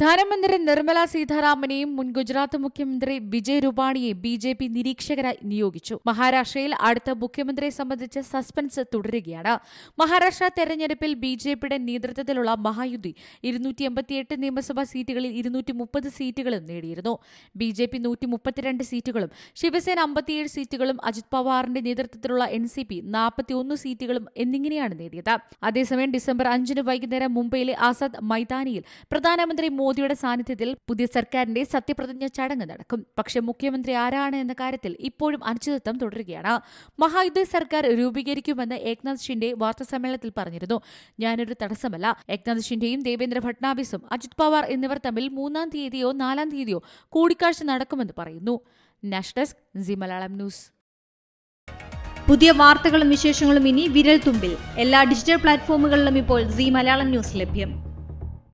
ധനമന്ത്രി നിർമ്മല സീതാരാമനെയും മുൻ ഗുജറാത്ത് മുഖ്യമന്ത്രി വിജയ് രൂപാണിയെ ബി ജെ പി നിരീക്ഷകരായി നിയോഗിച്ചു. മഹാരാഷ്ട്രയിൽ അടുത്ത മുഖ്യമന്ത്രിയെ സംബന്ധിച്ച് സസ്പെൻസ് തുടരുകയാണ്. മഹാരാഷ്ട്ര തെരഞ്ഞെടുപ്പിൽ ബി ജെ പിയുടെ നേതൃത്വത്തിലുള്ള മഹായുദ്ധി ഇരുന്നൂറ്റി എൺപത്തിയെട്ട് നിയമസഭാ സീറ്റുകളിൽ ഇരുന്നൂറ്റി മുപ്പത് സീറ്റുകളും നേടിയിരുന്നു. ബി ജെ പി നൂറ്റി മുപ്പത്തിരണ്ട് സീറ്റുകളും ശിവസേന അമ്പത്തിയേഴ് സീറ്റുകളും അജിത് പവാറിന്റെ നേതൃത്വത്തിലുള്ള എൻ സി പി നാൽപ്പത്തിയൊന്ന് സീറ്റുകളും എന്നിങ്ങനെയാണ് നേടിയത്. അതേസമയം ഡിസംബർ അഞ്ചിന് വൈകുന്നേരം മുംബൈയിലെ ആസാദ് മൈതാനിയിൽ പ്രധാനമന്ത്രി മോദിയുടെ സാന്നിധ്യത്തിൽ പുതിയ സർക്കാരിന്റെ സത്യപ്രതിജ്ഞ ചടങ്ങ് നടക്കും. പക്ഷേ മുഖ്യമന്ത്രി ആരാണ് എന്ന കാര്യത്തിൽ ഇപ്പോഴും അനിശ്ചിതത്വം തുടരുകയാണ്. മഹായുദ്ധ സർക്കാർ രൂപീകരിക്കുമെന്ന് ഏക്നാഥ് ഷിൻഡെ വാർത്താസമ്മേളനത്തിൽ പറഞ്ഞിരുന്നു. ഞാനൊരു തടസ്സമല്ല. ഏക്നാഥ് ഷിൻഡെയും ദേവേന്ദ്ര ഫട്നാവിസും അജിത് പവാർ എന്നിവർ തമ്മിൽ മൂന്നാം തീയതിയോ നാലാം തീയതിയോ കൂടിക്കാഴ്ച നടക്കുമെന്ന് പറയുന്നു. Desk Zee Malayalam news. പുതിയ വാർത്തകളും വിശേഷങ്ങളും ഇനി വിരൽ തുമ്പിൽ എല്ലാ ഡിജിറ്റൽ പ്ലാറ്റ്ഫോമുകളിലും ഇപ്പോൾ സി മലയാളം ന്യൂസ് ലഭ്യം.